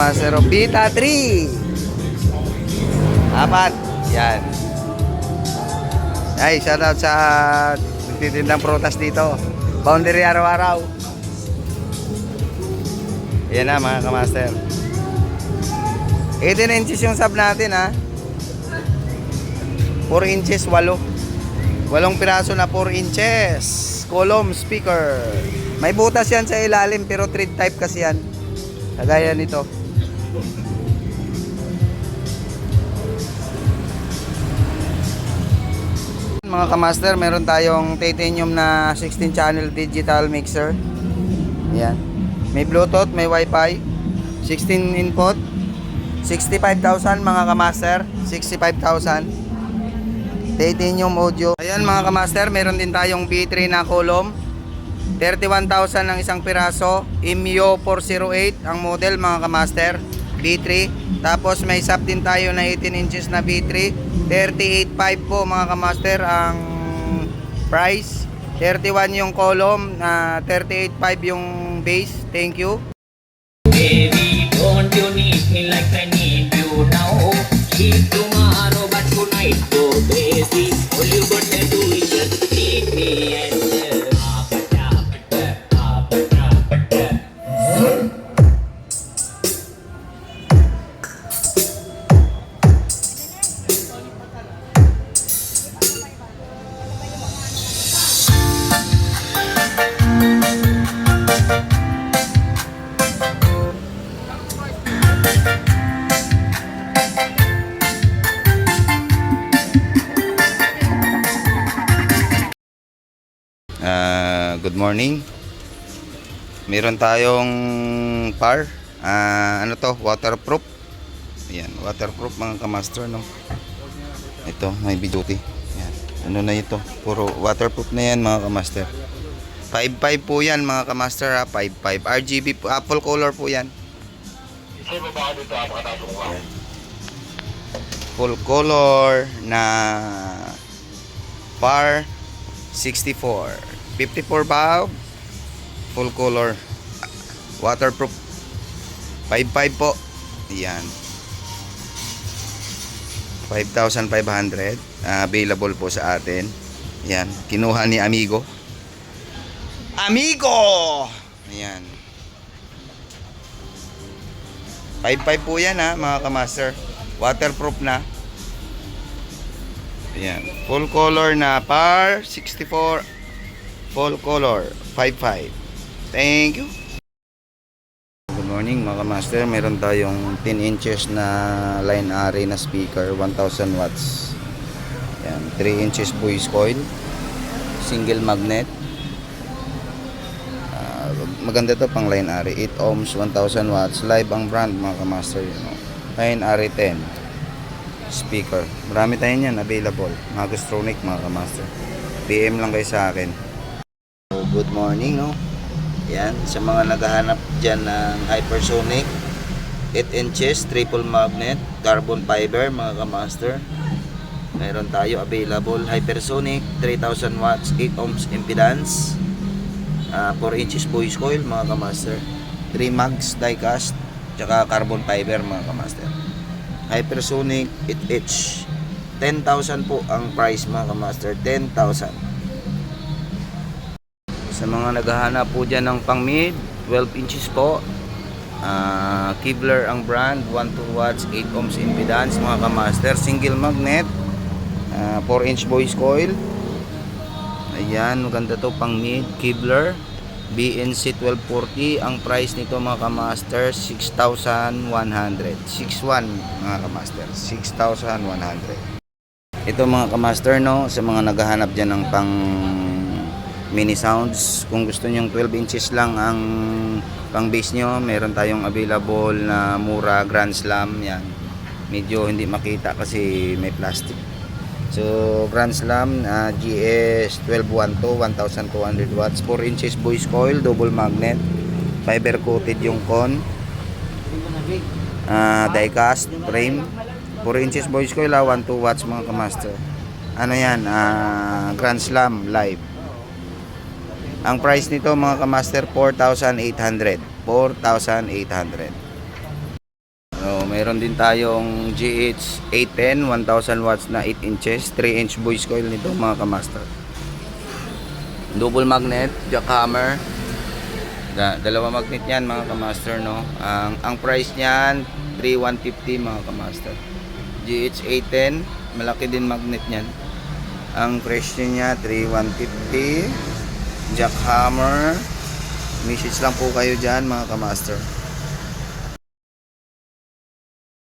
Of Beta 3. Apat. Yan. Ay, shoutout sa nagtitindang prutas dito. Boundary araw-araw. Yan na mga kamaster. 18 inches yung sub natin ha. 4 inches, 8. Walong piraso na 4 inches. Column speaker. May butas yan sa ilalim pero thread type kasi yan. Kagaya nito. Mga kamaster, meron tayong titanium na 16 channel digital mixer. Yan. May Bluetooth, may Wi-Fi, 16 input, 65,000 mga kamaster, 65,000. Titanium audio. Ayan mga kamaster, meron din tayong B3 na column. 31,000 ang isang piraso. Imio 408 ang model mga kamaster. B3. Tapos may sub din tayo na 18 inches na B3. 38.5 po mga kamaster ang price. 31 yung column, na 38.5 yung base. Thank you. Baby, don't you need me like I need you now? Keep tomorrow, but tonight go crazy. All you gonna do Ah, good morning. Meron tayong par. Ah, ano to? Waterproof. Ayan, waterproof mga kamaster, no? Ito, may duty. Ayan. Ano na ito? Puro waterproof na yan mga kamaster. 5.5 po yan mga kamaster ha. 5.5. RGB. Apple color po yan. Ayan. Full color na par 64 54 valve full color. Waterproof. 55 po. Yan. 5,500 Ah, available po sa atin. Yan. Kinuha ni amigo. Amigo! Yan. 55 po yan ha mga kamaster. Waterproof na. Ayan. Full color na par 64 full color 55. Thank you. Good morning mga master. Meron tayong 10 inches na line array na speaker 1000 watts. Ayan. 3 inches voice coil. Single magnet. Ah, maganda to pang line array 8 ohms 1000 watts live ang brand mga kamaster yun, no? line array 10 speaker. Marami tayo niyan available. Mga Gustronic, mga kamaster. PM lang kayo sa akin. Good morning, no? Yan, sa mga naghahanap dyan ng hypersonic, 8 inches, triple magnet, carbon fiber, mga kamaster. Meron tayo available hypersonic, 3000 watts, 8 ohms impedance, ah, 4 inches voice coil, mga kamaster. 3 mags diecast, tsaka carbon fiber, mga kamaster hypersonic 8H 10,000 po ang price mga kamaster 10,000 sa mga naghahanap po dyan ng pang mid 12 inches po. Ah, Kevlar ang brand 12 watts 8 ohms impedance mga kamaster. Single magnet Ah, 4 inch voice coil. Ayan maganda to pang mid Kevlar BNC 1240 ang price nito mga kamaster 6,100 61 mga kamaster 6,100 ito mga kamaster no sa mga naghahanap dyan ng pang mini sounds. Kung gusto nyong 12 inches lang ang pang bass nyo meron tayong available na mura grand slam yan. Medyo hindi makita kasi may plastic. So, Grand Slam, uh, GS 1212, 1200 watts, 4 inches voice coil, double magnet, fiber coated yung con, uh, diecast frame, 4 inches voice coil, ah, 1 2 watts mga kamaster. Ano yan, ah, Grand Slam live. Ang price nito mga kamaster, 4,800. 4,800. Oh, mayroon din tayong GH 810 1000 watts na 8 inches, 3 inch voice coil nito mga kamaster. Double magnet, jackhammer. Da, dalawa magnet yan mga kamaster no. Ang ang price niyan 3150 mga kamaster. GH 810, malaki din magnet niyan. Ang presyo niya 3150. Jackhammer. Message lang po kayo diyan mga kamaster.